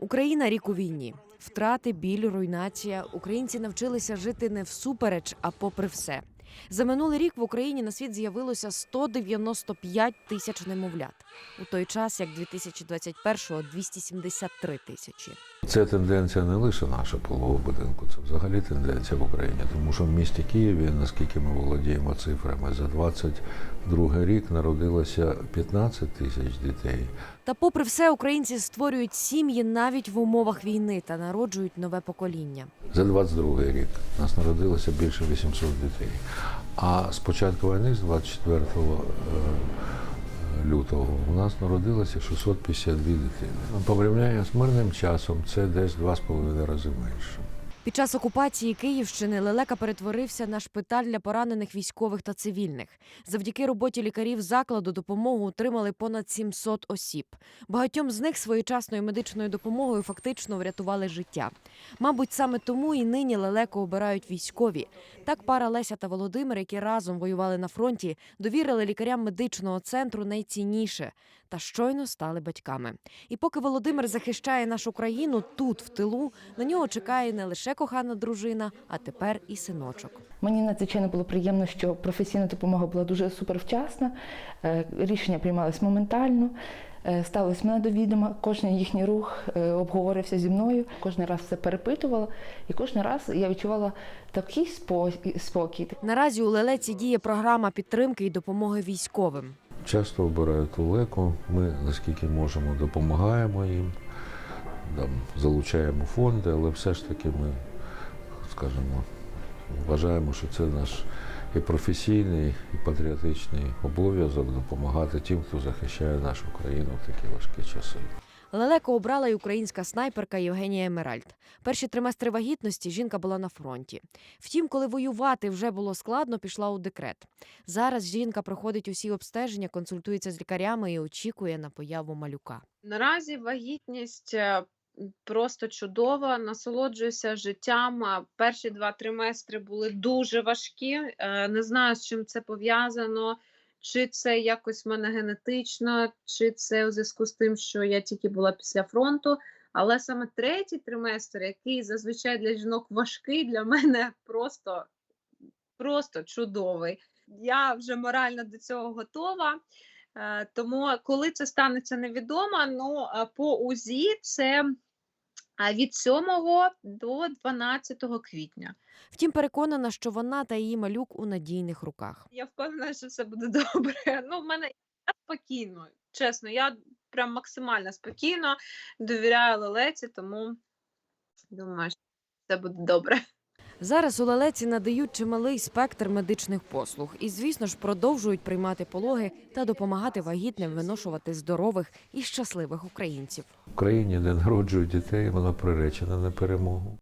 Україна рік у війні. Втрати, біль, руйнація. Українці навчилися жити не всупереч, а попри все. За минулий рік в Україні на світ з'явилося 195 тисяч немовлят. У той час, як 2021-го – 273 тисячі. Це тенденція не лише наша полового будинку, це взагалі тенденція в Україні. Тому що в місті Києві, наскільки ми володіємо цифрами, за 22 рік народилося 15 тисяч дітей. Та попри все, українці створюють сім'ї навіть в умовах війни та народжують нове покоління. За 22 рік нас народилося більше 800 дітей. А з початку війни, з 24 е, лютого, у нас народилося 652 дитини. Порівняння з мирним часом це десь 2,5 рази менше. Під час окупації Київщини лелека перетворився на шпиталь для поранених військових та цивільних. Завдяки роботі лікарів закладу допомогу отримали понад 700 осіб. Багатьом з них своєчасною медичною допомогою фактично врятували життя. Мабуть, саме тому і нині лелеку обирають військові. Так пара Леся та Володимир, які разом воювали на фронті, довірили лікарям медичного центру найцінніше та щойно стали батьками. І поки Володимир захищає нашу країну тут, в тилу, на нього чекає не лише кохана дружина, а тепер і синочок. Мені надзвичайно було приємно, що професійна допомога була дуже супервчасна. е, Рішення приймалось моментально. е, Ставилось мене до відома, кожен їхній рух е, обговорився зі мною. Кожен раз це перепитувала, і кожен раз я відчувала такий спокій. Наразі у лелеці діє програма підтримки і допомоги військовим. Часто обирають улеку. Ми наскільки можемо допомагаємо їм, там, залучаємо фонди, але все ж таки ми, скажімо, вважаємо, що це наш і професійний, і патріотичний обов'язок допомагати тим, хто захищає нашу країну в такі важкі часи. Лелеко обрала й українська снайперка Євгенія Емеральд. Перші триместри вагітності жінка була на фронті. Втім, коли воювати вже було складно, пішла у декрет. Зараз жінка проходить усі обстеження, консультується з лікарями і очікує на появу малюка. Наразі вагітність е, просто чудова, насолоджуюся життям. Перші два триместри були дуже важкі. е, Не знаю, з чим це пов'язано, чи це якось в мене генетично, чи це у зв'язку з тим, що я тільки була після фронту. Але саме третій триместр, який зазвичай для жінок важкий, для мене просто, просто чудовий. Я вже морально до цього готова. Е, Тому коли це станеться невідомо, ну по УЗІ це від 7 до 12 квітня. Втім, переконана, що вона та її малюк у надійних руках. Я впевнена, що все буде добре. Ну, в мене я спокійно, чесно, я прям максимально спокійно довіряю лелеці, тому думаю, що все буде добре. Зараз у лелеці надають чималий спектр медичних послуг і, звісно ж, продовжують приймати пологи та допомагати вагітним виношувати здорових і щасливих українців. В Україні, де народжують дітей, вона приречена на перемогу.